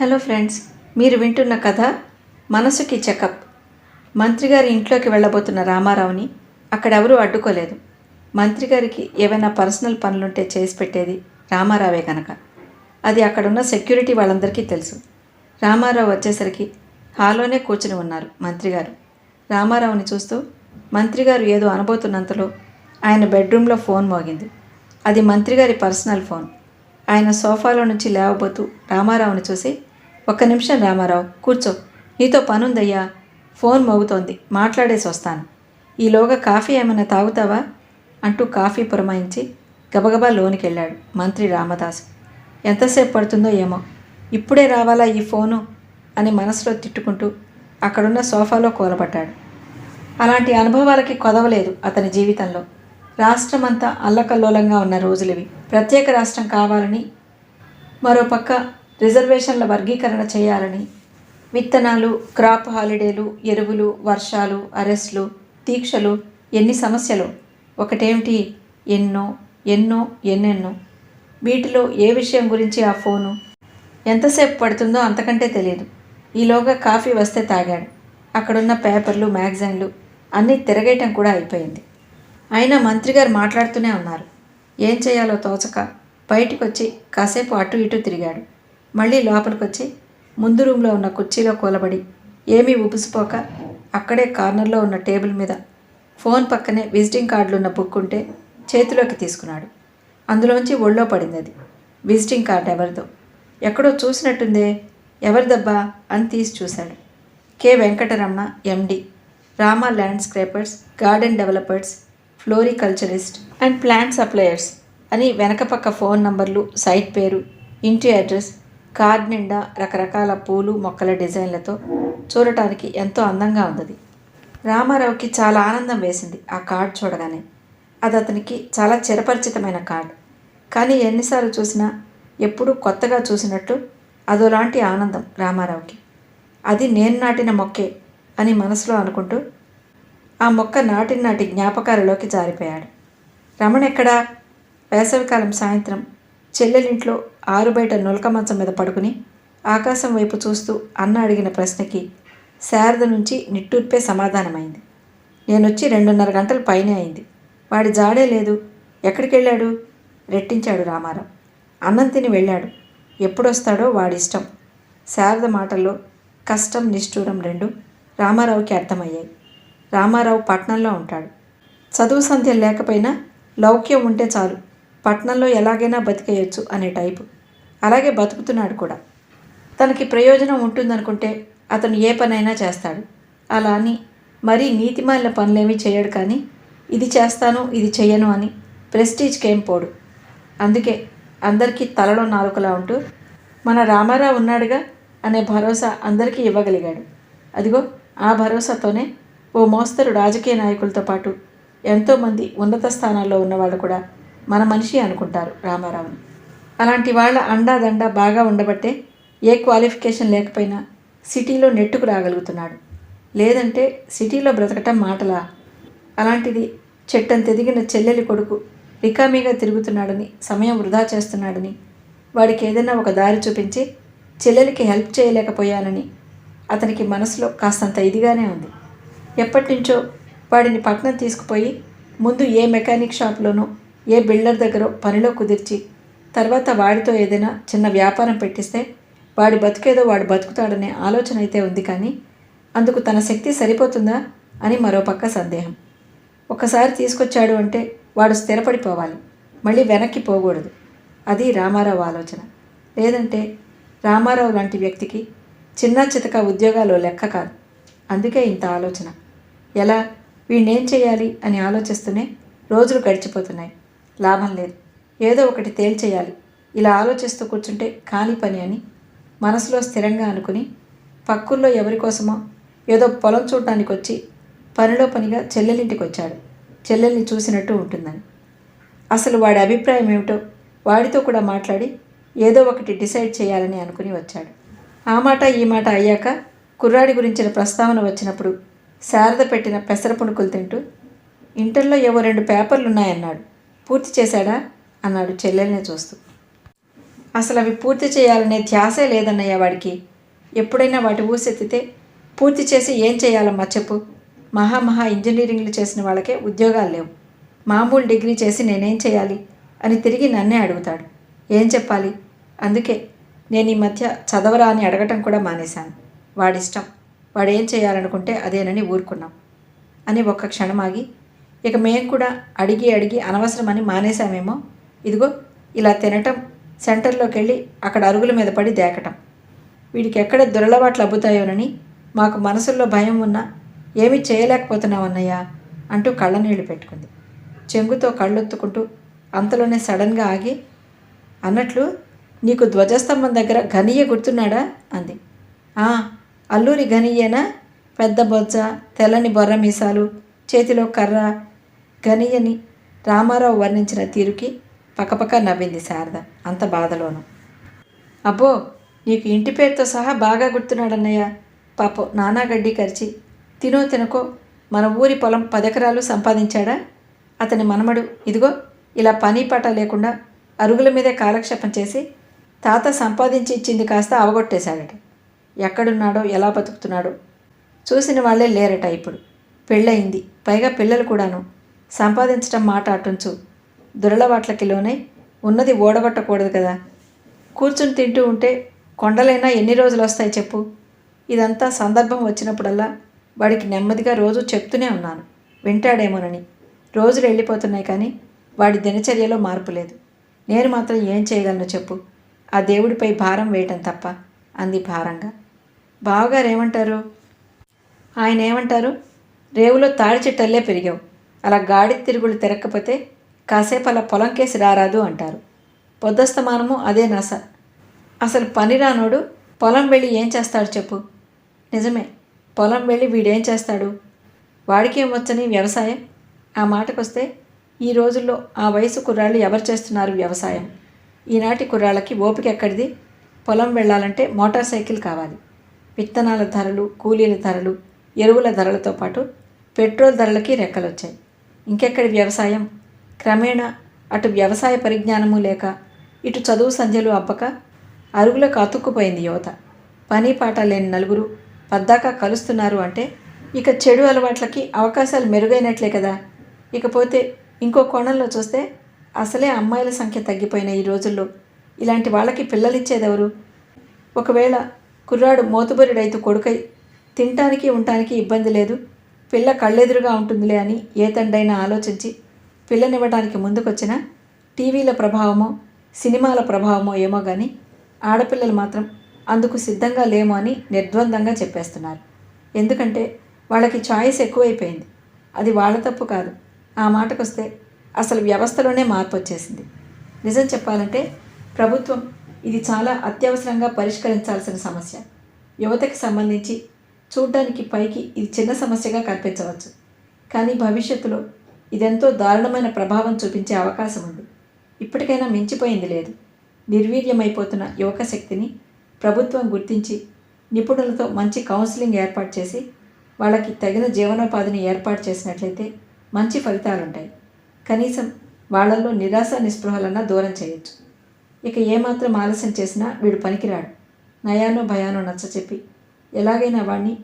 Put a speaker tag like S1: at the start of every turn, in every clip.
S1: Hello friends మీరు వింటున్న కథ మనసుకి చెకప్. మంత్రి గారి ఇంట్లోకి వెళ్ళబోతున్న రామారావుని అక్కడెవరూ అడ్డుకోలేదు. మంత్రి గారికి ఏవైనా పర్సనల్ పనులుంటే చేసి పెట్టేది రామారావే కనుక అది అక్కడున్న సెక్యూరిటీ వాళ్ళందరికీ తెలుసు. రామారావు వచ్చేసరికి హాల్లోనే కూర్చుని ఉన్నారు మంత్రి గారు. రామారావుని చూస్తూ మంత్రి గారు ఏదో అనబోతున్నంతలో ఆయన బెడ్రూమ్లో ఫోన్ మోగింది. అది మంత్రి గారి పర్సనల్ ఫోన్. ఆయన సోఫాలో నుంచి లేవబోతూ రామారావుని చూసి ఒక్క నిమిషం రామారావు కూర్చో. నీతో పనుందయ్యా. ఫోన్ మోగుతోంది. మాట్లాడేసి వస్తాను. ఈలోగా కాఫీ ఏమైనా తాగుతావా? అంటూ కాఫీ పురమాయించి గబగబా లోనికి వెళ్ళాడు మంత్రి రామదాసు. ఎంతసేపు పడుతుందో ఏమో. ఇప్పుడే రావాలా ఈ ఫోను? అని మనసులో తిట్టుకుంటూ అక్కడున్న సోఫాలో కూలబడ్డాడు. అలాంటి అనుభవాలకి కొదవలేదు అతని జీవితంలో. రాష్ట్రమంతా అల్లకల్లోలంగా ఉన్న రోజులివి. ప్రత్యేక రాష్ట్రం కావాలని మరోపక్క రిజర్వేషన్ల వర్గీకరణ చేయాలని విత్తనాలు క్రాప్ హాలిడేలు ఎరువులు వర్షాలు అరెస్టులు దీక్షలు ఎన్ని సమస్యలు ఒకటేమిటి ఎన్నో ఎన్నో ఎన్నెన్నో. వీటిలో ఏ విషయం గురించి ఆ ఫోను? ఎంతసేపు పడుతుందో అంతకంటే తెలియదు. ఈలోగా కాఫీ వస్తే తాగాడు. అక్కడున్న పేపర్లు మ్యాగజైన్లు అన్నీ తిరగేయటం కూడా అయిపోయింది. అయినా మంత్రి గారు మాట్లాడుతూనే ఉన్నారు. ఏం చేయాలో తోచక బయటికొచ్చి కాసేపు అటు ఇటు తిరిగాడు. మళ్ళీ లోపలికి వచ్చి ముందు రూమ్లో ఉన్న కుర్చీలో కూలబడి ఏమీ ఉబుసిపోక అక్కడే కార్నర్లో ఉన్న టేబుల్ మీద ఫోన్ పక్కనే విజిటింగ్ కార్డులు ఉన్న బుక్ ఉంటే చేతిలోకి తీసుకున్నాడు. అందులోంచి ఒళ్ళో పడింది అది విజిటింగ్ కార్డు ఎవరిదో. ఎక్కడో చూసినట్టుందే. ఎవరిదబ్బా అని తీసి చూశాడు. K Venkataramana MD. Rama landscapers garden developers floriculturist and plant suppliers అని వెనకపక్క ఫోన్ నంబర్లు సైట్ పేరు ఇంటి అడ్రస్ కార్డ్ నిండా రకరకాల పూలు మొక్కల డిజైన్లతో చూడటానికి ఎంతో అందంగా ఉంది రామారావుకి చాలా ఆనందం వేసింది ఆ కార్డ్ చూడగానే. అది అతనికి చాలా చిరపరిచితమైన కార్డ్. కానీ ఎన్నిసార్లు చూసినా ఎప్పుడూ కొత్తగా చూసినట్టు అదోలాంటి ఆనందం రామారావుకి. అది నేను నాటిన మొక్కే అని మనసులో అనుకుంటూ ఆ మొక్క నాటి నాటి జ్ఞాపకాలలోకి జారిపోయాడు. రమణ ఎక్కడా? వేసవికాలం సాయంత్రం చెల్లెలింట్లో ఆరుబయట నులక మంచం మీద పడుకుని ఆకాశం వైపు చూస్తూ అన్న అడిగిన ప్రశ్నకి శారద నుంచి నిట్టూర్పే సమాధానమైంది. నేనొచ్చి రెండున్నర గంటలు పైనే అయింది. వాడి జాడే లేదు. ఎక్కడికి వెళ్ళాడు రెట్టించాడు రామారావు. అన్నం తిని వెళ్ళాడు. ఎప్పుడొస్తాడో వాడిష్టం. శారద మాటల్లో కష్టం నిష్ఠూరం రెండు రామారావుకి అర్థమయ్యాయి. రామారావు పట్నంలో ఉంటాడు. చదువు సంధ్య లేకపోయినా లౌక్యం ఉంటే చాలు. పట్నంలో ఎలాగైనా బతికేయచ్చు అనే టైపు. అలాగే బతుకుతున్నాడు కూడా. తనకి ప్రయోజనం ఉంటుందనుకుంటే అతను ఏ పనైనా చేస్తాడు. అలా అని మరీ నీతిమాలిన పనులేమీ చేయడు కానీ ఇది చేస్తాను ఇది చెయ్యను అని ప్రెస్టీజ్కేం పోడు. అందుకే అందరికీ తలలో నాలుకలా ఉంటూ మన రామారావు ఉన్నాడుగా అనే భరోసా అందరికీ ఇవ్వగలిగాడు. అదిగో ఆ భరోసాతోనే ఓ మోస్తరు రాజకీయ నాయకులతో పాటు ఎంతోమంది ఉన్నత స్థానాల్లో ఉన్నవాళ్ళు కూడా మన మనిషి అనుకుంటారు రామారావుని. అలాంటి వాళ్ళ అండాదండ బాగా ఉండబట్టే ఏ క్వాలిఫికేషన్ లేకపోయినా సిటీలో నెట్టుకు రాగలుగుతున్నాడు. లేదంటే సిటీలో బ్రతకటం మాటలా? అలాంటిది చెట్టంత ఎదిగిన చెల్లెలి కొడుకు రికామీగా తిరుగుతున్నాడని సమయం వృధా చేస్తున్నాడని వాడికి ఏదైనా ఒక దారి చూపించి చెల్లెలికి హెల్ప్ చేయలేకపోయానని అతనికి మనసులో కాస్తంత ఇదిగానే ఉంది. ఎప్పటి నుంచో వాడిని పట్నం తీసుకుపోయి ముందు ఏ మెకానిక్ షాప్లోనో ఏ బిల్డర్ దగ్గర పనిలో కుదిర్చి తర్వాత వాడితో ఏదైనా చిన్న వ్యాపారం పెట్టిస్తే వాడి బతుకేదో వాడు బతుకుతాడనే ఆలోచన అయితే ఉంది కానీ అందుకు తన శక్తి సరిపోతుందా అని మరోపక్క సందేహం. ఒకసారి తీసుకొచ్చాడు అంటే వాడు స్థిరపడిపోవాలి. మళ్ళీ వెనక్కి పోకూడదు. అది రామారావు ఆలోచన. లేదంటే రామారావు లాంటి వ్యక్తికి చిన్న చితక ఉద్యోగాలు లెక్క కాదు. అందుకే ఇంత ఆలోచన. ఎలా? వీణ్ణేం చేయాలి అని ఆలోచిస్తూనే రోజులు గడిచిపోతున్నాయి. లాభం లేదు. ఏదో ఒకటి తేల్చేయాలి. ఇలా ఆలోచిస్తూ కూర్చుంటే ఖాళీ పని అని మనసులో స్థిరంగా అనుకుని పక్కుల్లో ఎవరి కోసమో ఏదో పొలం చూడటానికి వచ్చి పనిలో పనిగా చెల్లెలింటికి వచ్చాడు చెల్లెల్ని చూసినట్టు ఉంటుందని. అసలు వాడి అభిప్రాయం ఏమిటో వాడితో కూడా మాట్లాడి ఏదో ఒకటి డిసైడ్ చేయాలని అనుకుని వచ్చాడు. ఆ మాట ఈ మాట అయ్యాక కుర్రాడి గురించిన ప్రస్తావన వచ్చినప్పుడు శారద పెట్టిన పెసర పుణుకులు తింటూ ఇంటర్లో ఏవో రెండు పేపర్లు ఉన్నాయన్నాడు పూర్తి చేశాడా? అన్నాడు చెల్లెల్ని చూస్తూ. అసలు అవి పూర్తి చేయాలనే ధ్యాసే లేదన్నయ్య వాడికి. ఎప్పుడైనా వాటి ఊసెత్తితే పూర్తి చేసి ఏం చేయాలమ్మా చెప్పు? మహా మహా ఇంజనీరింగ్లు చేసిన వాళ్ళకే ఉద్యోగాలు లేవు. మామూలు డిగ్రీ చేసి నేనేం చేయాలి? అని తిరిగి నన్నే అడుగుతాడు. ఏం చెప్పాలి? అందుకే నేను ఈ మధ్య చదవరా అని అడగటం కూడా మానేశాను. వాడిష్టం. వాడేం చేయాలనుకుంటే అదేనని ఊరుకున్నాం. అని ఒక్క క్షణమాగి ఇక మేము కూడా అడిగి అడిగి అనవసరమని మానేశామేమో. ఇదిగో ఇలా తినటం సెంటర్లోకి వెళ్ళి అక్కడ అరుగుల మీద పడి దేకటం. వీడికి ఎక్కడ దురలవాట్లు అబ్బుతాయోనని మాకు మనసుల్లో భయం ఉన్నా ఏమీ చేయలేకపోతున్నామన్నయ్యా అంటూ కళ్ళనీళ్ళు పెట్టుకుంది. చెంగుతో కళ్ళొత్తుకుంటూ అంతలోనే సడన్గా ఆగి అన్నట్లు నీకు ధ్వజస్తంభం దగ్గర ఘనీయ గుర్తున్నాడా? అంది. "ఆ, అల్లూరి ఘనీయేనా? పెద్ద బొజ్జ తెల్లని బొర్ర మీసాలు చేతిలో కర్ర ఘనియని రామారావు వర్ణించిన తీరుకి పక్కపక్క నవ్వింది శారద. అంత బాధలోను. అబ్బో నీకు ఇంటి పేరుతో సహా బాగా గుర్తున్నాడన్నయ్య. పాపం నానా గడ్డి కరిచి తినో తినకో మన ఊరి పొలం పదెకరాలు సంపాదించాడా? అతని మనమడు ఇదిగో ఇలా పని పాట లేకుండా అరుగుల మీదే కాలక్షేపం చేసి తాత సంపాదించి ఇచ్చింది కాస్త అవగొట్టేశాడట. ఎక్కడున్నాడో ఎలా బతుకుతున్నాడో చూసిన వాళ్ళే లేరట ఇప్పుడు. పెళ్ళయింది. పైగా పిల్లలు కూడాను. సంపాదించటం మాట అటుంచు. దురలవాట్లకి లోనై ఉన్నది ఓడగొట్టకూడదు కదా. కూర్చుని తింటూ ఉంటే కొండలైనా ఎన్ని రోజులు వస్తాయి చెప్పు. ఇదంతా సందర్భం వచ్చినప్పుడల్లా వాడికి నెమ్మదిగా రోజు చెప్తూనే ఉన్నాను. వింటాడేమోనని. రోజులు వెళ్ళిపోతున్నాయి కానీ వాడి దినచర్యలో మార్పు లేదు. నేను మాత్రం ఏం చేయగలను చెప్పు. ఆ దేవుడిపై భారం వేయటం తప్ప అంది భారంగా. బావగారు ఏమంటారు ఆయన ఏమంటారు రేవులో తాడి చెట్టల్లే పెరిగావు. అలా గాడి తిరుగులు తిరగకపోతే కాసేపు అలా పొలంకేసి రారాదు అంటారు. పొద్దస్తమానము అదే నస. అసలు పని రానోడు పొలం వెళ్ళి ఏం చేస్తాడు చెప్పు. నిజమే పొలం వెళ్ళి వీడేం చేస్తాడు? వాడికేం వచ్చని వ్యవసాయం? ఆ మాటకొస్తే ఈ రోజుల్లో ఆ వయసు కుర్రాళ్ళు ఎవరు చేస్తున్నారు వ్యవసాయం? ఈనాటి కుర్రాళ్ళకి ఓపిక ఎక్కడిది? పొలం వెళ్ళాలంటే మోటార్ సైకిల్ కావాలి. విత్తనాల ధరలు కూలీల ధరలు ఎరువుల ధరలతో పాటు పెట్రోల్ ధరలకి రెక్కలొచ్చాయి. ఇంకెక్కడి వ్యవసాయం? క్రమేణా అటు వ్యవసాయ పరిజ్ఞానము లేక ఇటు చదువు సంధ్యలు అబ్బక అరుగులకు అతుక్కుపోయింది యువత. పని పాట లేని నలుగురు పద్దాకా కలుస్తున్నారు అంటే ఇక చెడు అలవాట్లకి అవకాశాలు మెరుగైనట్లే కదా. ఇకపోతే ఇంకో కోణంలో చూస్తే అసలే అమ్మాయిల సంఖ్య తగ్గిపోయిన ఈ రోజుల్లో ఇలాంటి వాళ్ళకి పిల్లలిచ్చేదెవరు? ఒకవేళ కుర్రాడు మోతుబరుడైతు కొడుకై తినటానికి ఉండటానికి ఇబ్బంది లేదు పిల్ల కళ్ళెదురుగా ఉంటుందిలే అని ఏ తండైనా ఆలోచించి పిల్లనివ్వడానికి ముందుకొచ్చిన టీవీల ప్రభావమో సినిమాల ప్రభావమో ఏమో కానీ ఆడపిల్లలు మాత్రం అందుకు సిద్ధంగా లేమో అని నిర్ద్వందంగా చెప్పేస్తున్నారు. ఎందుకంటే వాళ్ళకి ఛాయిస్ ఎక్కువైపోయింది. అది వాళ్ళ తప్పు కాదు. ఆ మాటకొస్తే అసలు వ్యవస్థలోనే మార్పు వచ్చేసింది నిజం చెప్పాలంటే ప్రభుత్వం ఇది చాలా అత్యవసరంగా పరిష్కరించాల్సిన సమస్య. యువతకి సంబంధించి చూడ్డానికి పైకి ఇది చిన్న సమస్యగా కనిపించవచ్చు. కానీ భవిష్యత్తులో ఇదెంతో దారుణమైన ప్రభావం చూపించే అవకాశం ఉంది. ఇప్పటికైనా మించిపోయింది లేదు. నిర్వీర్యమైపోతున్న యువక శక్తిని ప్రభుత్వం గుర్తించి నిపుణులతో మంచి కౌన్సిలింగ్ ఏర్పాటు చేసి వాళ్ళకి తగిన జీవనోపాధిని ఏర్పాటు చేసినట్లయితే మంచి ఫలితాలుంటాయి. కనీసం వాళ్ళల్లో నిరాశ నిస్పృహలన్నా దూరం చేయొచ్చు. ఇక ఏమాత్రం ఆలస్యం చేసినా వీడు పనికిరాడు. నయానో భయానో నచ్చచెప్పి ఎలాగైనా వాణ్ణి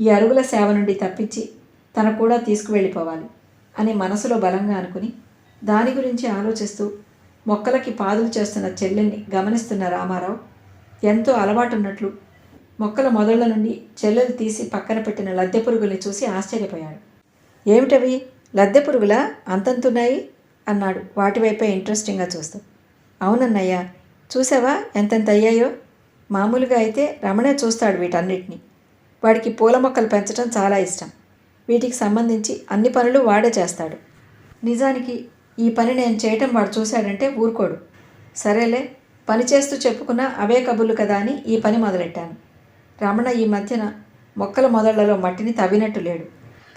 S1: ఈ అరుగుల సేవ నుండి తప్పించి తన కూడా తీసుకువెళ్ళిపోవాలి అని మనసులో బలంగా అనుకుని దాని గురించి ఆలోచిస్తూ మొక్కలకి పాదులు చేస్తున్న చెల్లెల్ని గమనిస్తున్న రామారావు ఎంతో అలవాటున్నట్లు మొక్కల మొదళ్ళ నుండి చెల్లెలు తీసి పక్కన పెట్టిన లద్దె పురుగుల్ని చూసి ఆశ్చర్యపోయాడు. ఏమిటవి లద్దె పురుగులా? అంతంతున్నాయి? అన్నాడు వాటివైపే ఇంట్రెస్టింగ్గా చూస్తూ. అవునన్నయ్య చూసావా? ఎంతెంత అయ్యాయో? మామూలుగా అయితే రమణే చూస్తాడు వీటన్నిటిని. వాడికి పూల మొక్కలు పెంచడం చాలా ఇష్టం. వీటికి సంబంధించి అన్ని పనులు వాడే చేస్తాడు. నిజానికి ఈ పని నేను చేయటం వాడు చూశాడంటే ఊరుకోడు. సరేలే పని చేస్తూ చెప్పుకున్నా అవే కబుర్లు కదా అని ఈ పని మొదలెట్టాను. రమణ ఈ మధ్యన మొక్కల మొదళ్ళలో మట్టిని తవ్వినట్టు లేడు.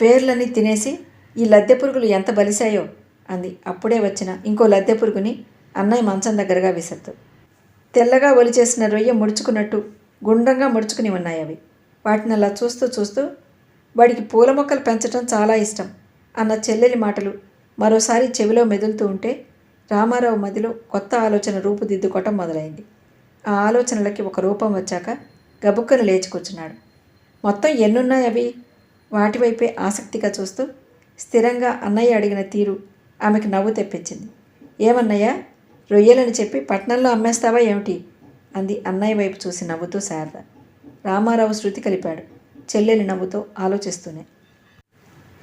S1: పేర్లన్నీ తినేసి ఈ లద్దె పురుగులు ఎంత బలిశాయో అంది. అప్పుడే వచ్చిన ఇంకో లద్దె పురుగుని అన్నయ్య మంచం దగ్గరగా విసత్తు తెల్లగా ఒలిచేసిన రొయ్య ముడుచుకున్నట్టు గుండ్రంగా ముడుచుకుని ఉన్నాయి అవి. వాటిని అలా చూస్తూ చూస్తూ వాడికి పూల మొక్కలు పెంచడం చాలా ఇష్టం అన్న చెల్లెలి మాటలు మరోసారి చెవిలో మెదులుతూ ఉంటే రామారావు మదిలో కొత్త ఆలోచన రూపుదిద్దుకోవటం మొదలైంది. ఆ ఆలోచనలకి ఒక రూపం వచ్చాక గబుక్కను లేచికొచ్చున్నాడు మొత్తం ఎన్నున్నాయి అవి? వాటి వైపే ఆసక్తిగా చూస్తూ స్థిరంగా అన్నయ్య అడిగిన తీరు ఆమెకు నవ్వు తెప్పించింది. ఏమన్నయ్యా? రొయ్యలని చెప్పి పట్నంలో అమ్మేస్తావా ఏమిటి? అంది అన్నయ్య వైపు చూసి నవ్వుతూ శారద. రామారావు శృతి కలిపాడు. చెల్లెలి నవ్వుతో ఆలోచిస్తూనే.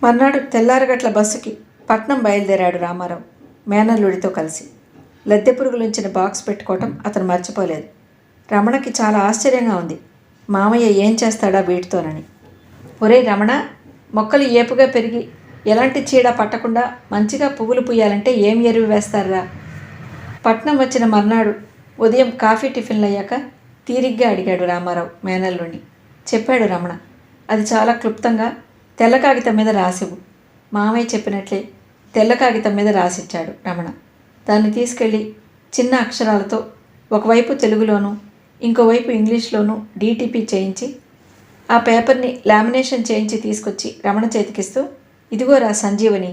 S1: మర్నాడు తెల్లారగట్ల బస్సుకి పట్నం బయలుదేరాడు రామారావు మేనల్లుడితో కలిసి. లద్దె పురుగులుంచిన బాక్స్ పెట్టుకోవటం అతను మర్చిపోలేదు. రమణకి చాలా ఆశ్చర్యంగా ఉంది. మామయ్య ఏం చేస్తాడా వీటితోనని. ఒరే రమణ మొక్కలు ఏపుగా పెరిగి ఎలాంటి చీడ పట్టకుండా మంచిగా పువ్వులు పూయాలంటే ఏం ఎరువు వేస్తారా? పట్నం వచ్చిన మర్నాడు ఉదయం కాఫీ టిఫిన్లు అయ్యాక తీరిగ్గా అడిగాడు రామారావు మేనల్లుని చెప్పాడు రమణ అది చాలా క్లుప్తంగా తెల్ల కాగితం మీద రాసివు మామయ్య చెప్పినట్లే తెల్ల కాగితం మీద రాసిచ్చాడు రమణ. దాన్ని తీసుకెళ్ళి చిన్న అక్షరాలతో ఒకవైపు తెలుగులోనూ ఇంకోవైపు ఇంగ్లీష్లోనూ డీటీపీ చేయించి ఆ పేపర్ని లామినేషన్ చేయించి తీసుకొచ్చి రమణ చేతికిస్తూ ఇదిగోరా సంజీవని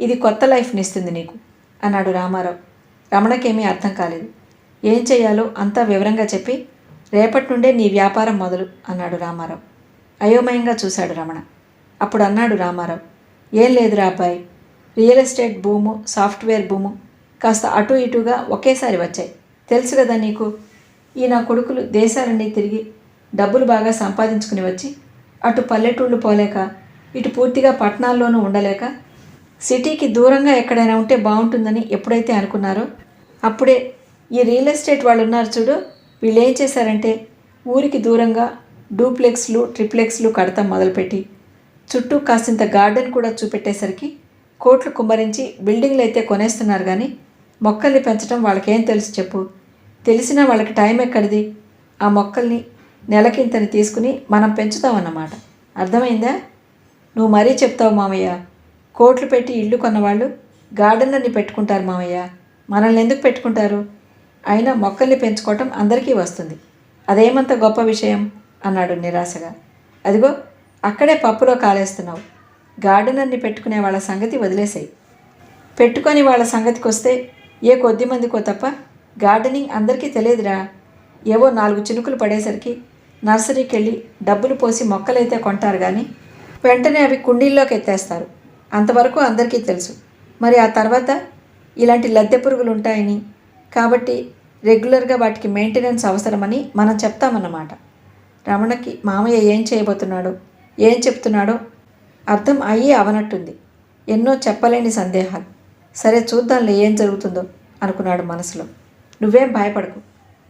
S1: ఇది కొత్త లైఫ్ని ఇస్తుంది నీకు అన్నాడు రామారావు. రమణకేమీ అర్థం కాలేదు. ఏం చేయాలో అంతా వివరంగా చెప్పి రేపటి నుండే నీ వ్యాపారం మొదలు అన్నాడు రామారావు. అయోమయంగా చూశాడు రమణ. అప్పుడు అన్నాడు రామారావు ఏం లేదురా అబ్బాయి real estate boom software boom కాస్త అటు ఇటుగా ఒకేసారి వచ్చాయి. తెలుసు కదా నీకు ఈ నా కొడుకులు దేశాలన్నీ తిరిగి డబ్బులు బాగా సంపాదించుకుని వచ్చి అటు పల్లెటూళ్ళు పోలేక ఇటు పూర్తిగా పట్టణాల్లోనూ ఉండలేక సిటీకి దూరంగా ఎక్కడైనా ఉంటే బాగుంటుందని ఎప్పుడైతే అనుకున్నారో అప్పుడే ఈ రియల్ ఎస్టేట్ వాళ్ళు ఉన్నారు చూడు. వీళ్ళు ఏం చేశారంటే ఊరికి దూరంగా డూప్లెక్స్లు ట్రిప్లెక్స్లు కడతాం మొదలుపెట్టి చుట్టూ కాసింత గార్డెన్ కూడా చూపెట్టేసరికి కోట్లు కుమ్మరించి బిల్డింగ్లు అయితే కొనేస్తున్నారు కానీ మొక్కల్ని పెంచడం వాళ్ళకేం తెలుసు చెప్పు. తెలిసినా వాళ్ళకి టైం ఎక్కడిది? ఆ మొక్కల్ని నెలకింతని తీసుకుని మనం పెంచుతామన్నమాట. అర్థమైందా? నువ్వు మరీ చెప్తావు మామయ్య. కోట్లు పెట్టి ఇల్లు కొన్నవాళ్ళు గార్డెనర్ని పెట్టుకుంటారు మామయ్య. మనల్ని ఎందుకు పెట్టుకుంటారు? అయినా మొక్కల్ని పెంచుకోవటం అందరికీ వస్తుంది. అదేమంత గొప్ప విషయం? అన్నాడు నిరాశగా. అదిగో అక్కడే పప్పులో కాలేస్తున్నావు. గార్డెనర్ని పెట్టుకునే వాళ్ళ సంగతి వదిలేసాయి. పెట్టుకొని వాళ్ళ సంగతికి వస్తే ఏ కొద్ది మందికో తప్ప గార్డెనింగ్ అందరికీ తెలియదురా. ఏవో నాలుగు చినుకులు పడేసరికి నర్సరీకి వెళ్ళి డబ్బులు పోసి మొక్కలైతే కొంటారు కానీ వెంటనే అవి కుండీల్లోకి ఎత్తేస్తారు అంతవరకు అందరికీ తెలుసు. మరి ఆ తర్వాత ఇలాంటి లద్దె పురుగులు ఉంటాయని కాబట్టి రెగ్యులర్గా వాటికి మెయింటెనెన్స్ అవసరమని మనం చెప్తామన్నమాట. రమణకి మామయ్య ఏం చేయబోతున్నాడో ఏం చెప్తున్నాడో అర్థం అయ్యి అవనట్టుంది. ఎన్నో చెప్పలేని సందేహాలు. సరే చూద్దాంలే ఏం జరుగుతుందో అనుకున్నాడు మనసులో. నువ్వేం భయపడకు.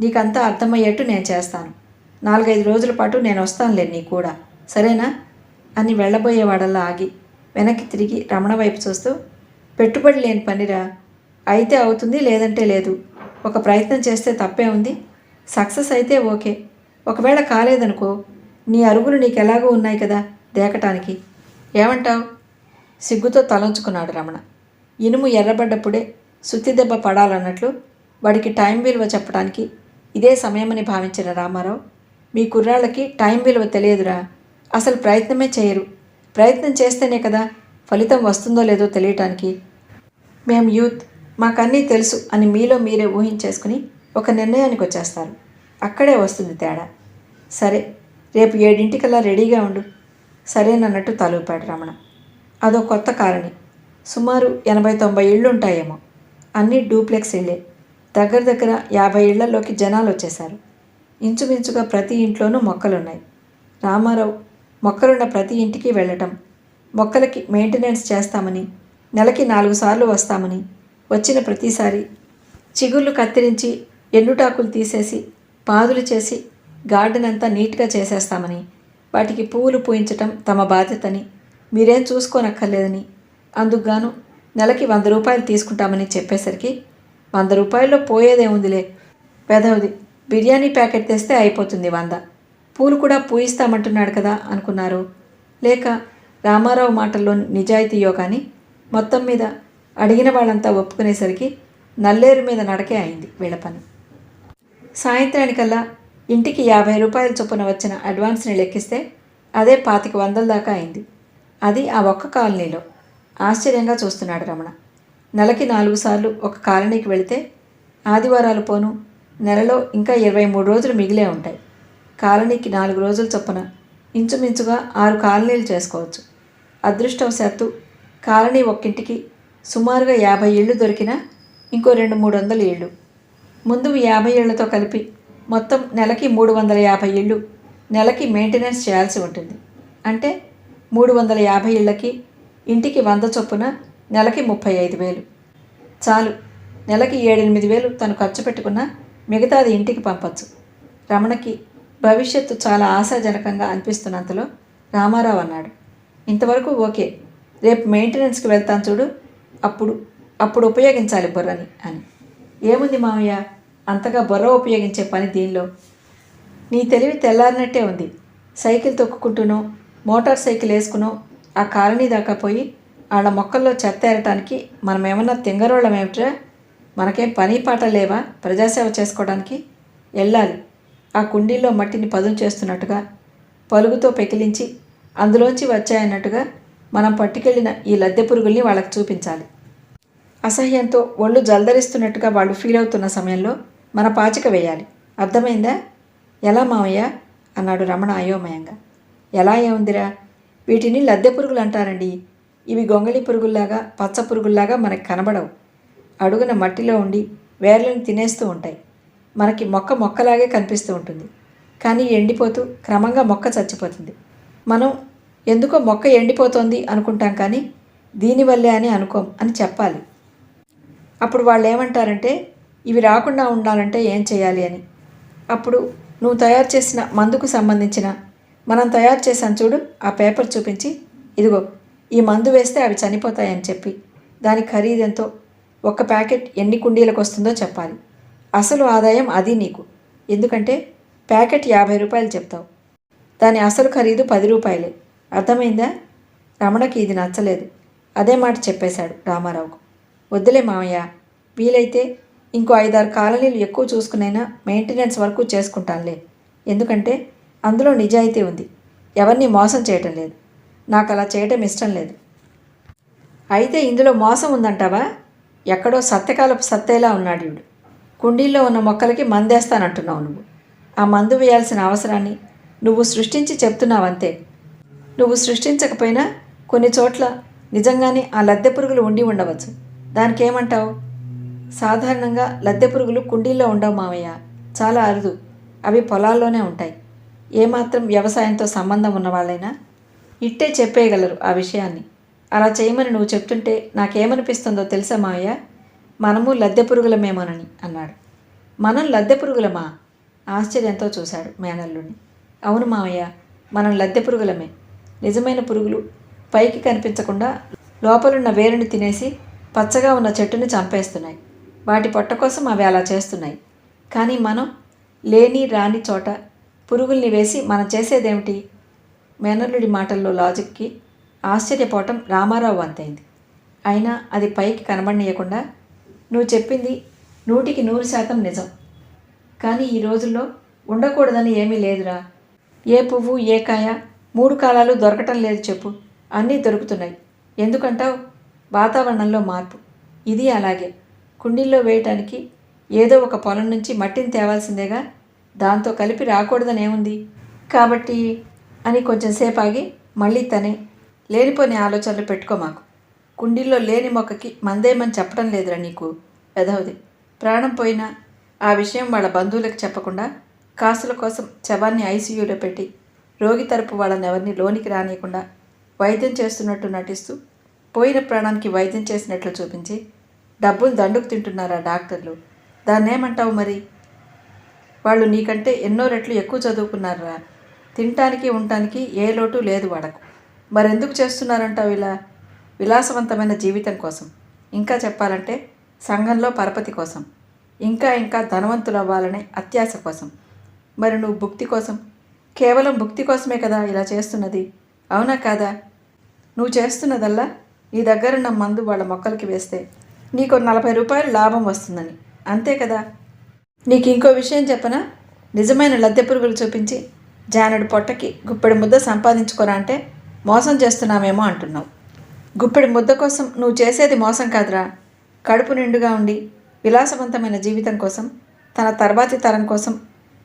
S1: నీకంతా అర్థమయ్యేట్టు నేను చేస్తాను. నాలుగైదు రోజుల పాటు నేను వస్తానులే నీ కూడా సరేనా? అని వెళ్ళబోయేవాడల్లా ఆగి వెనక్కి తిరిగి రమణ వైపు చూస్తూ పెట్టుబడి లేని పనిరా. అయితే అవుతుంది లేదంటే లేదు. ఒక ప్రయత్నం చేస్తే తప్పే ఉంది. సక్సెస్ అయితే ఓకే. ఒకవేళ కాలేదనుకో నీ అరుగులు నీకు ఎలాగో ఉన్నాయి కదా దేకటానికి. ఏమంటావు? సిగ్గుతో తలంచుకున్నాడు రమణ. ఇనుము ఎర్రబడ్డప్పుడే సుత్తి దెబ్బ పడాలన్నట్లు వాడికి టైం విలువ చెప్పడానికి ఇదే సమయమని భావించిన రామారావు మీ కుర్రాళ్ళకి టైం విలువ తెలియదురా. అసలు ప్రయత్నమే చేయరు. ప్రయత్నం చేస్తేనే కదా ఫలితం వస్తుందో లేదో తెలియటానికి. మేం యూత్ మాకన్నీ తెలుసు అని మీలో మీరే ఊహించేసుకుని ఒక నిర్ణయానికి వచ్చేస్తారు. అక్కడే వస్తుంది తేడా. సరే రేపు ఏడింటికల్లా రెడీగా ఉండు. సరేనన్నట్టు తలూపాడు రమణ. అదో కొత్త కారణి. సుమారు ఎనభై తొంభై ఇళ్ళు ఉంటాయేమో అన్నీ డూప్లెక్స్ ఇళ్ళే. దగ్గర దగ్గర యాభై ఇళ్ళలోకి జనాలు వచ్చేశారు ఇంచుమించుగా ప్రతి ఇంట్లోనూ మొక్కలున్నాయి. రామారావు మొక్కలున్న ప్రతి ఇంటికి వెళ్ళటం. మొక్కలకి మెయింటెనెన్స్ చేస్తామని నెలకి నాలుగు సార్లు వస్తామని వచ్చిన ప్రతిసారి చిగుళ్ళు కత్తిరించి ఎండుటాకులు తీసేసి పాదులు చేసి గార్డెన్ అంతా నీట్గా చేసేస్తామని వాటికి పువ్వులు పూయించటం తమ బాధ్యతని మీరేం చూసుకోనక్కర్లేదని అందుకుగాను నెలకి వంద రూపాయలు తీసుకుంటామని చెప్పేసరికి వంద రూపాయల్లో పోయేదేముందిలే. పెదవది బిర్యానీ ప్యాకెట్ తెస్తే అయిపోతుంది వంద. పూలు కూడా పూయిస్తామంటున్నాడు కదా అనుకున్నారు. లేక రామారావు మాటల్లో నిజాయితీయో కానీ మొత్తం మీద అడిగిన వాళ్ళంతా ఒప్పుకునేసరికి నల్లేరు మీద నడకే అయింది వీళ్ళ పని. సాయంత్రానికల్లా ఇంటికి యాభై రూపాయల చొప్పున వచ్చిన అడ్వాన్స్ని లెక్కిస్తే అదే పాతిక వందల దాకా అయింది. అది ఆ ఒక్క కాలనీలో ఆశ్చర్యంగా చూస్తున్నాడు రమణ. నెలకి నాలుగు సార్లు ఒక కాలనీకి వెళితే ఆదివారాలు పోను నెలలో ఇంకా ఇరవై మూడు రోజులు మిగిలే ఉంటాయి. కాలనీకి నాలుగు రోజుల చొప్పున ఇంచుమించుగా ఆరు కాలనీలు చేసుకోవచ్చు. అదృష్టవశాత్తు కాలనీ ఒక్కింటికి సుమారుగా యాభై ఇళ్ళు దొరికినా ఇంకో రెండు మూడు వందల ఇళ్ళు. ముందు యాభై ఇళ్ళతో కలిపి మొత్తం నెలకి మూడు వందల యాభై ఇళ్ళు నెలకి మెయింటెనెన్స్ చేయాల్సి ఉంటుంది. అంటే మూడు వందల యాభై ఇళ్ళకి ఇంటికి వంద చొప్పున నెలకి ముప్పై ఐదు వేలు. చాలు నెలకి ఏడెనిమిది వేలు తను ఖర్చు పెట్టుకున్న మిగతాది ఇంటికి పంపచ్చు. రమణకి భవిష్యత్తు చాలా ఆశాజనకంగా అనిపిస్తున్నంతలో రామారావు అన్నాడు. ఇంతవరకు ఓకే రేపు మెయింటెనెన్స్కి వెళ్తాను చూడు అప్పుడు అప్పుడు ఉపయోగించాలి బుర్రని అని. ఏముంది మామయ్య అంతగా బుర్ర ఉపయోగించే పని దీనిలో? నీ తెలివి తెల్లారినట్టే ఉంది. సైకిల్ తొక్కుకుంటూనో మోటార్ సైకిల్ వేసుకునో ఆ కాలనీ దాకా పోయి ఆడ మొక్కల్లో చెత్త ఏరటానికి మనం ఏమన్నా మనకేం పని పాట లేవా? ప్రజాసేవ చేసుకోవడానికి వెళ్ళాలి. ఆ కుండీల్లో మట్టిని పదును చేస్తున్నట్టుగా పలుగుతో పెకిలించి అందులోంచి వచ్చాయన్నట్టుగా మనం పట్టుకెళ్ళిన ఈ లద్దె పురుగుల్ని వాళ్ళకి చూపించాలి. అసహ్యంతో ఒళ్ళు జల్దరిస్తున్నట్టుగా వాళ్ళు ఫీల్ అవుతున్న సమయంలో మన పాచిక వేయాలి. అర్థమైందా? ఎలా మామయ్య అన్నాడు రమణ అయోమయంగా. ఎలా ఏముందిరా? వీటిని లద్దె పురుగులు అంటారండి. ఇవి గొంగళి పురుగుల్లాగా పచ్చ పురుగుల్లాగా మనకి కనబడవు. అడుగున మట్టిలో ఉండి వేర్లను తినేస్తూ ఉంటాయి. మనకి మొక్క మొక్కలాగే కనిపిస్తూ ఉంటుంది. కానీ ఎండిపోతూ క్రమంగా మొక్క చచ్చిపోతుంది. మనం ఎందుకో మొక్క ఎండిపోతోంది అనుకుంటాం కానీ దీనివల్లే అని అనుకోం అని చెప్పాలి. అప్పుడు వాళ్ళు ఏమంటారంటే ఇవి రాకుండా ఉండాలంటే ఏం చేయాలి? అని. అప్పుడు నువ్వు తయారు చేసిన మందుకు సంబంధించిన మనం తయారు చేసాను చూడు ఆ పేపర్ చూపించి ఇదిగో ఈ మందు వేస్తే అవి చనిపోతాయని చెప్పి దాని ఖరీదెంతో ఒక ప్యాకెట్ ఎన్ని కుండీలకు వస్తుందో చెప్పాలి. అసలు ఆదాయం అది నీకు. ఎందుకంటే ప్యాకెట్ యాభై రూపాయలు చెప్తావు. దాని అసలు ఖరీదు పది రూపాయలే. అర్థమైందా? రమణకి ఇది నచ్చలేదు. అదే మాట చెప్పేశాడు రామారావుకు. వద్దులే మామయ్య వీలైతే ఇంకో ఐదారు కాలనీలు ఎక్కువ చూసుకునైనా మెయింటెనెన్స్ వరకు చేసుకుంటానులే. ఎందుకంటే అందులో నిజాయితీ ఉంది. ఎవరిని మోసం చేయటం లేదు. నాకు అలా చేయటం ఇష్టం లేదు. అయితే ఇందులో మోసం ఉందంటావా? ఎక్కడో సత్యకాలపు సత్తేలా ఉన్నాడు కుండీల్లో ఉన్న మొక్కలకి మందేస్తానంటున్నావు నువ్వు. ఆ మందు వేయాల్సిన అవసరాన్ని నువ్వు సృష్టించి చెప్తున్నావంతే. నువ్వు సృష్టించకపోయినా కొన్ని చోట్ల నిజంగానే ఆ లద్దె పురుగులు ఉండి ఉండవచ్చు. దానికి ఏమంటావు సాధారణంగా లద్దె పురుగులు కుండీల్లో ఉండవు మామయ్య. చాలా అరుదు. అవి పొలాల్లోనే ఉంటాయి. ఏమాత్రం వ్యవసాయంతో సంబంధం ఉన్న వాళ్ళైనా ఇట్టే చెప్పేయగలరు ఆ విషయాన్ని. అలా చేయమని నువ్వు చెప్తుంటే నాకేమనిపిస్తుందో తెలుసా మావయ్య మనము లద్దె పురుగులమేమోనని అన్నాడు. మనం లద్దె పురుగులమా? ఆశ్చర్యంతో చూశాడు మేనల్లుని అవును మావయ్య మనం లద్దె పురుగులమే. నిజమైన పురుగులు పైకి కనిపించకుండా లోపలున్న వేరుని తినేసి పచ్చగా ఉన్న చెట్టుని చంపేస్తున్నాయి. వాటి పొట్ట కోసం అవి అలా చేస్తున్నాయి. కానీ మనం లేని రాని చోట పురుగుల్ని వేసి మనం చేసేదేమిటి? మేనల్లుడి మాటల్లో లాజిక్కి ఆశ్చర్యపోవటం రామారావు వంతైంది అయినా అది పైకి కనబడనీయకుండా నువ్వు చెప్పింది నూటికి నూరు శాతం నిజం. కానీ ఈ రోజుల్లో ఉండకూడదని ఏమీ లేదురా. ఏ పువ్వు ఏ కాయ మూడు కాలాలు దొరకటం లేదు చెప్పు. అన్నీ దొరుకుతున్నాయి. ఎందుకంటావు? వాతావరణంలో మార్పు. ఇది అలాగే. కుండీల్లో వేయటానికి ఏదో ఒక పొలం నుంచి మట్టిని తేవాల్సిందేగా? దాంతో కలిపి రాకూడదని ఏముంది కాబట్టి అని కొంచెం సేపు ఆగి మళ్ళీ తనే లేనిపోని ఆలోచనలు పెట్టుకో మాకు. కుండీల్లో లేని మొక్కకి మందేమని చెప్పడం లేదురా నీకు పెదవది ప్రాణం పోయినా ఆ విషయం వాళ్ళ బంధువులకు చెప్పకుండా కాసుల కోసం శవాన్ని ఐసీయూలో పెట్టి రోగి తరపు వాళ్ళని ఎవరిని లోనికి రానియకుండా వైద్యం చేస్తున్నట్టు నటిస్తూ పోయిన ప్రాణానికి వైద్యం చేసినట్లు చూపించి డబ్బులు దండుకు తింటున్నారా డాక్టర్లు. దాన్నేమంటావు మరి? వాళ్ళు నీకంటే ఎన్నో రెట్లు ఎక్కువ చదువుకున్నారా తినటానికి ఉండటానికి ఏ లోటు లేదు వాడకు మరెందుకు చేస్తున్నారంటావు ఇలా? విలాసవంతమైన జీవితం కోసం. ఇంకా చెప్పాలంటే సంఘంలో పరపతి కోసం. ఇంకా ఇంకా ధనవంతులు అవ్వాలనే అత్యాశ కోసం. మరి నువ్వు భుక్తి కోసం? కేవలం భుక్తి కోసమే కదా ఇలా చేస్తున్నది? అవునా కాదా? నువ్వు చేస్తున్నదల్లా నీ దగ్గరున్న మందు వాళ్ళ మొక్కలకి వేస్తే నీకు నలభై రూపాయలు లాభం వస్తుందని. అంతే కదా? నీకు ఇంకో విషయం చెప్పనా? నిజమైన లద్దె పురుగులు చూపించి జానడు పొట్టకి గుప్పెడు ముద్ద సంపాదించుకోరా అంటే మోసం చేస్తున్నామేమో అంటున్నావు. గుప్పెడి ముద్ద కోసం నువ్వు చేసేది మోసం కాదురా. కడుపు నిండుగా ఉండి విలాసవంతమైన జీవితం కోసం తన తర్వాతి తరం కోసం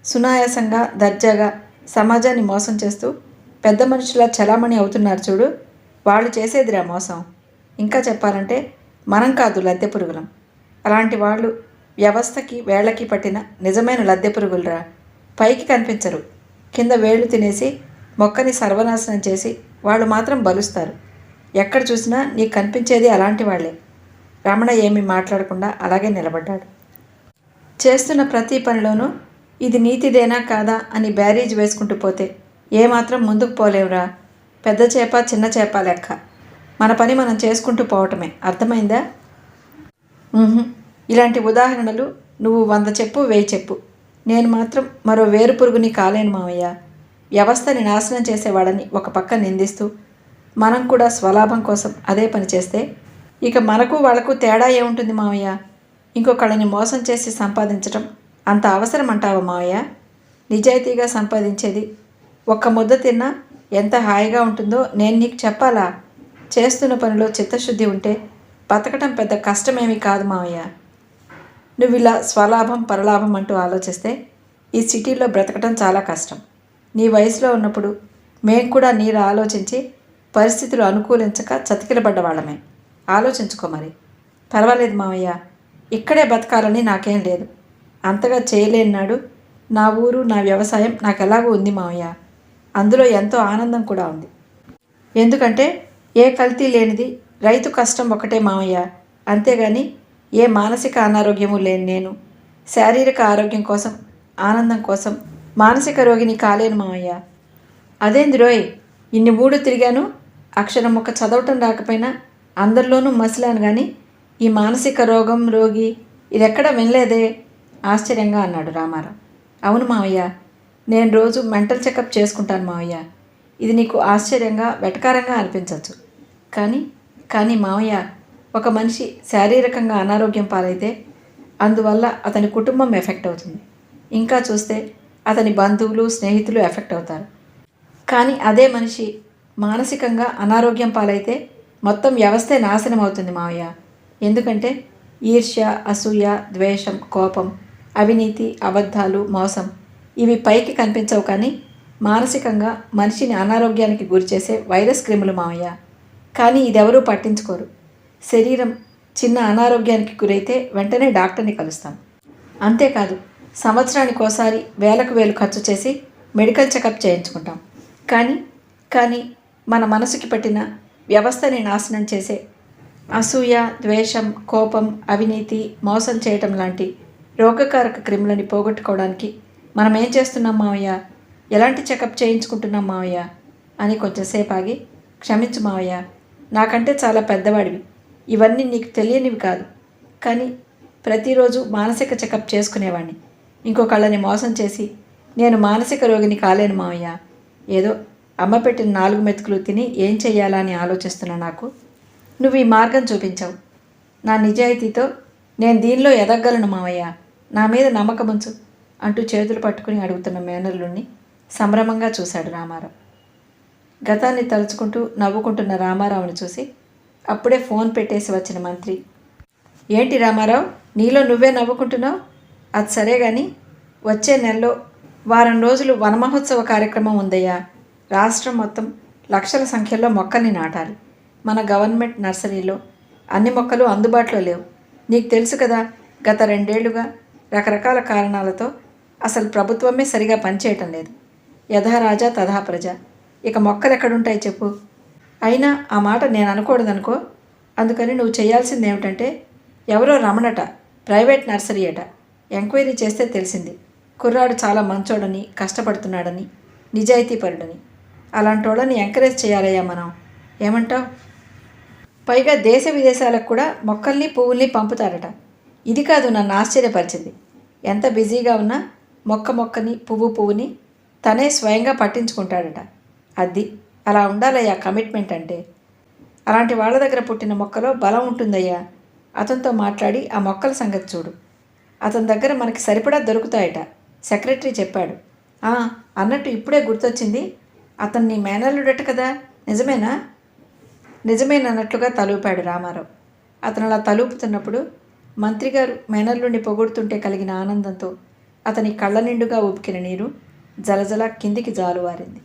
S1: సునాయాసంగా దర్జాగా సమాజాన్ని మోసం చేస్తూ పెద్ద మనుషులా చలామణి అవుతున్నారు చూడు. వాళ్ళు చేసేదిరా మోసం. ఇంకా చెప్పాలంటే మనం కాదు లద్దె పురుగులం. అలాంటి వాళ్ళు వ్యవస్థకి వేళ్ళకి పట్టిన నిజమైన లద్దె పురుగులరా. పైకి కనిపించరు. కింద వేళ్ళు తినేసి మొక్కని సర్వనాశనం చేసి వాళ్ళు మాత్రం బలుస్తారు. ఎక్కడ చూసినా నీకు కనిపించేది అలాంటి వాళ్ళే. రమణ ఏమీ మాట్లాడకుండా అలాగే నిలబడ్డాడు. చేస్తున్న ప్రతి పనిలోనూ ఇది నీతిదేనా కాదా అని బ్యారేజ్ వేసుకుంటూ పోతే ఏమాత్రం ముందుకు పోలేవురా. పెద్ద చేప చిన్న చేప లెక్క. మన పని మనం చేసుకుంటూ పోవటమే. అర్థమైందా? ఇలాంటి ఉదాహరణలు నువ్వు వంద చెప్పు వేయి చెప్పు. నేను మాత్రం మరో వేరు పురుగుని కాలేను మావయ్య. వ్యవస్థని నాశనం చేసేవాడని ఒక పక్క నిందిస్తూ మనం కూడా స్వలాభం కోసం అదే పని చేస్తే ఇక మనకు వాళ్ళకు తేడా ఏముంటుంది మావయ్య? ఇంకొకళ్ళని మోసం చేసి సంపాదించటం అంత అవసరం అంటావా మావయ్య? నిజాయితీగా సంపాదించేది ఒక్క ముద్ద తిన్నా ఎంత హాయిగా ఉంటుందో నేను నీకు చెప్పాలా? చేస్తున్న పనిలో చిత్తశుద్ధి ఉంటే బతకటం పెద్ద కష్టమేమీ కాదు మావయ్య. నువ్వు ఇలా స్వలాభం పరలాభం అంటూ ఆలోచిస్తే ఈ సిటీలో బ్రతకటం చాలా కష్టం. నీ వయసులో ఉన్నప్పుడు మేము కూడా నీరు ఆలోచించి పరిస్థితులు అనుకూలించక చతికిలబడ్డ వాళ్ళమే ఆలోచించుకో మరి. పర్వాలేదు మామయ్య ఇక్కడే బతకాలని నాకేం లేదు. అంతగా చేయలేనాడు నా ఊరు నా వ్యవసాయం నాకు ఎలాగో ఉంది మావయ్య. అందులో ఎంతో ఆనందం కూడా ఉంది. ఎందుకంటే ఏ కల్తీ లేనిది రైతు కష్టం ఒకటే మామయ్య అంతేగాని ఏ మానసిక అనారోగ్యము లేని నేను. శారీరక ఆరోగ్యం కోసం ఆనందం కోసం మానసిక రోగిని కాలేను మావయ్య. అదేంది రోయ్? ఇన్ని ఊడు తిరిగాను అక్షరం ఒక చదవటం రాకపోయినా అందరిలోనూ మసిలాను కానీ ఈ మానసిక రోగం రోగి ఇదెక్కడ వినలేదే? ఆశ్చర్యంగా అన్నాడు రామారావు. అవును మావయ్య నేను రోజు మెంటల్ చెకప్ చేసుకుంటాను మావయ్య. ఇది నీకు ఆశ్చర్యంగా వెటకారంగా అనిపించవచ్చు కానీ కానీ మావయ్య ఒక మనిషి శారీరకంగా అనారోగ్యం పాలైతే అందువల్ల అతని కుటుంబం ఎఫెక్ట్ అవుతుంది. ఇంకా చూస్తే అతని బంధువులు స్నేహితులు ఎఫెక్ట్ అవుతారు. కానీ అదే మనిషి మానసికంగా అనారోగ్యం పాలైతే మొత్తం వ్యవస్థే నాశనం అవుతుంది మావయ్య. ఎందుకంటే ఈర్ష్య అసూయ ద్వేషం కోపం అవినీతి అబద్ధాలు మోసం ఇవి పైకి కనిపించవు కానీ మానసికంగా మనిషిని అనారోగ్యానికి గురిచేసే వైరస్ క్రిములు మావయ్య. కానీ ఇదెవరూ పట్టించుకోరు. శరీరం చిన్న అనారోగ్యానికి గురైతే వెంటనే డాక్టర్ని కలుస్తాం. అంతేకాదు సంవత్సరానికోసారి వేలకు వేలు ఖర్చు చేసి మెడికల్ చెకప్ చేయించుకుంటాం. కానీ కానీ మన మనసుకి పట్టిన వ్యవస్థని నాశనం చేసే అసూయ ద్వేషం కోపం అవినీతి మోసం చేయటం లాంటి రోగకారక క్రిములని పోగొట్టుకోవడానికి మనం ఏం చేస్తున్నాం మావయ్య? ఎలాంటి చెకప్ చేయించుకుంటున్నాం మావయ్య? అని కొంచెంసేపు ఆగి క్షమించు మావయ్య. నాకంటే చాలా పెద్దవాడివి. ఇవన్నీ నీకు తెలియనివి కాదు. కానీ ప్రతిరోజు మానసిక చెకప్ చేసుకునేవాడిని ఇంకొకళ్ళని మోసం చేసి నేను మానసిక రోగిని కాలేను మావయ్య. ఏదో అమ్మ పెట్టిన నాలుగు మెతుకులు తిని ఏం చెయ్యాలని ఆలోచిస్తున్నా నాకు? నువ్వు ఈ మార్గం చూపించావు. నా నిజాయితీతో నేను దీనిలో ఎదగలను మావయ్య. నా మీద నమ్మకముంచు అంటూ చేతులు పట్టుకుని అడుగుతున్న మేనల్లుణ్ణి సంభ్రమంగా చూశాడు రామారావు. గతాన్ని తలుచుకుంటూ నవ్వుకుంటున్న రామారావుని చూసి అప్పుడే ఫోన్ పెట్టేసి వచ్చిన మంత్రి ఏంటి రామారావు నీలో నువ్వే నవ్వుకుంటున్నావు? అది సరే కానీ వచ్చే నెలలో వారం రోజులు వనమహోత్సవ కార్యక్రమం ఉందయ్యా. రాష్ట్రం మొత్తం లక్షల సంఖ్యలో మొక్కల్ని నాటాలి. మన గవర్నమెంట్ నర్సరీలో అన్ని మొక్కలు అందుబాటులో లేవు. నీకు తెలుసు కదా గత రెండేళ్ళుగా రకరకాల కారణాలతో అసలు ప్రభుత్వమే సరిగా పనిచేయటం లేదు. యథారాజా తథా ప్రజ. ఇక మొక్కలు ఎక్కడుంటాయి చెప్పు? అయినా ఆ మాట నేను అనకూడదనుకో. అందుకని నువ్వు చేయాల్సింది ఏమిటంటే ఎవరో రమణట ప్రైవేట్ నర్సరీ అట ఎంక్వైరీ చేస్తే తెలిసింది. కుర్రాడు చాలా మంచోడని కష్టపడుతున్నాడని నిజాయితీపరుడని. అలాంటి వాళ్ళని ఎంకరేజ్ చేయాలయ్యా మనం. ఏమంటావు? పైగా దేశ విదేశాలకు కూడా మొక్కల్ని పువ్వుల్ని పంపుతారట. ఇది కాదు నన్ను ఆశ్చర్యపరిచింది. ఎంత బిజీగా ఉన్నా మొక్క మొక్కని పువ్వు పువ్వుని తనే స్వయంగా పట్టించుకుంటాడట. అది అలా ఉండాలయ్యా కమిట్మెంట్ అంటే. అలాంటి వాళ్ళ దగ్గర పుట్టిన మొక్కలో బలం ఉంటుందయ్యా. అతనితో మాట్లాడి ఆ మొక్కల సంగతి చూడు. అతని దగ్గర మనకి సరిపడా దొరుకుతాయట. సెక్రటరీ చెప్పాడు. అన్నట్టు ఇప్పుడే గుర్తొచ్చింది అతను నీ మేనల్లుడట కదా. నిజమేనా? నిజమేనన్నట్లుగా తలూపాడు రామారావు. అతను అలా తలుపుతున్నప్పుడు మంత్రిగారు మేనల్లుండి పొగుడుతుంటే కలిగిన ఆనందంతో అతని కళ్ళ నిండుగా ఊపికిన నీరు జలజల కిందికి జాలువారింది.